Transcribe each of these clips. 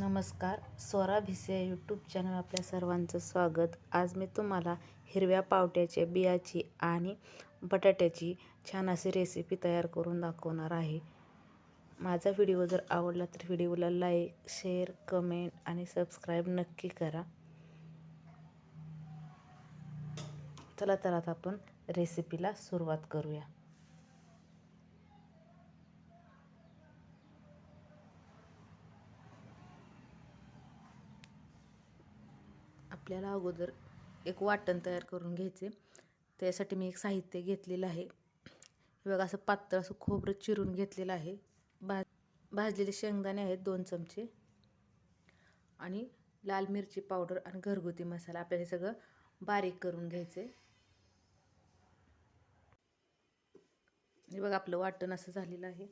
नमस्कार Swara Bhise YouTube channel आपल्या सर्वांचं स्वागत. आज मी तुम्हाला हिरव्या पावट्याच्या बियाची आणि बटाट्याची छान अशी रेसिपी तयार करून दाखवणार आहे. माझा व्हिडिओ जर आवडला तर व्हिडिओला लाईक शेअर कमेंट आणि सबस्क्राईब नक्की करा. चला तर आता आपण रेसिपीला सुरुवात करूया. आपल्याला अगोदर एक वाटण तयार करून घ्यायचे. त्यासाठी मी एक साहित्य घेतलेलं आहे. बघा असं पातळ असं खोबरं चिरून घेतलेलं आहे. भाज भाजलेले शेंगदाणे आहेत दोन चमचे. आणि लाल मिरची पावडर आणि घरगुती मसाला आपल्याला हे सगळं बारीक करून घ्यायचे. हे बघा आपलं वाटण असं झालेलं आहे.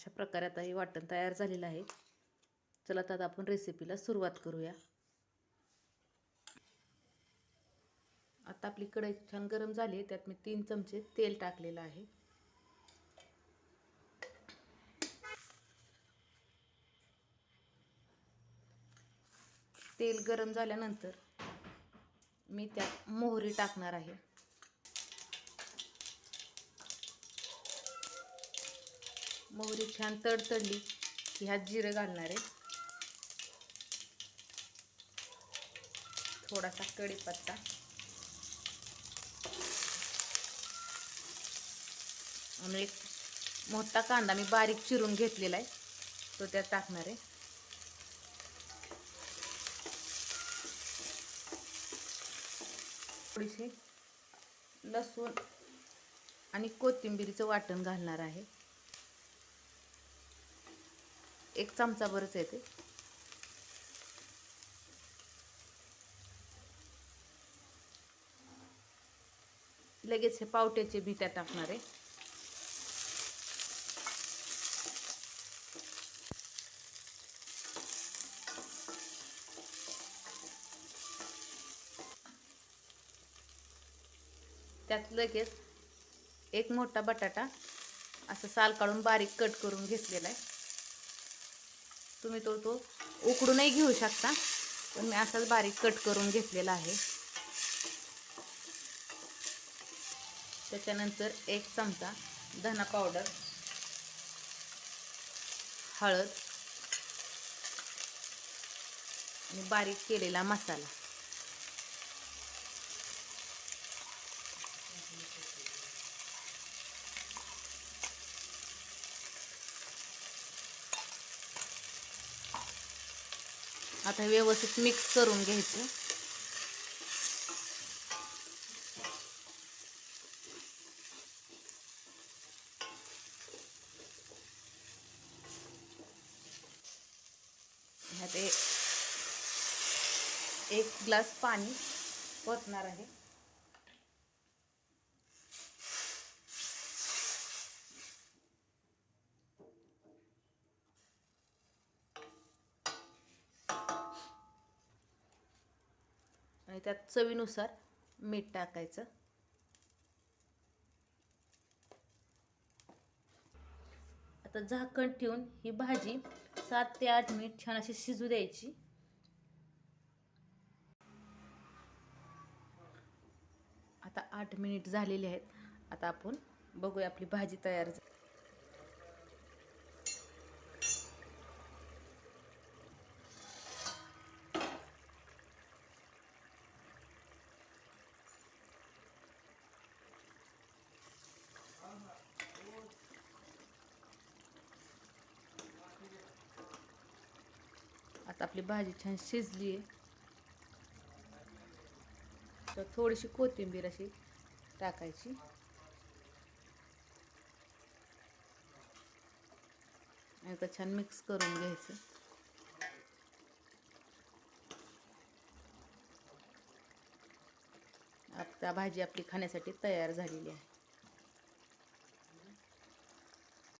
अशा प्रकारे आता हे वाटण तयार झालेलं आहे. चला तर आता आपण रेसिपीला सुरुवात करूया. आता आपली कढई छान गरम झाली त्यात मी तीन चमचे तेल टाकलेलं आहे. तेल गरम झाल्यानंतर मी त्यात मोहरी टाकणार आहे. मोहरी छान तडतडली की ह्यात जिरं घालणार आहे. थोडासा कढीपत्ता. आणि एक मोठा कांदा मी बारीक चिरून घेतलेला आहे. तो त्यात टाकणार आहे. थोडीशी लसूण आणि कोथिंबीरीचं वाटण घालणार आहे. एक चमचा बरंच येते लगेच हे पावट्याचे बी त्यात टाकणार आहे. त्यात लगेच एक मोठा बटाटा असं साल काढून बारीक कट करून घेतलेला आहे. तुम्ही तो तो उकडूनही घेऊ शकता. पण मी असाच बारीक कट करून घेतलेला आहे. त्याच्यानंतर एक चमचा धना पावडर हळद आणि बारीक केलेला मसाला. आता व्यवस्थित मिक्स करून घ्यायचं. ह्यात एक ग्लास पाणी पोचणार आहे. आणि त्यात चवीनुसार मीठ टाकायचं. आता झाकण ठेवून ही भाजी सात ते आठ मिनिट छान अशी शिजू द्यायची. आता आठ मिनिट झालेले आहेत. आता आपण बघूया आपली भाजी तयार झाली. आता आपली भाजी छान शिजली आहे. तर थोडीशी कोथिंबीर अशी टाकायची. आता छान मिक्स करून घ्यायचं. आता भाजी आपली खाण्यासाठी तयार झालेली आहे.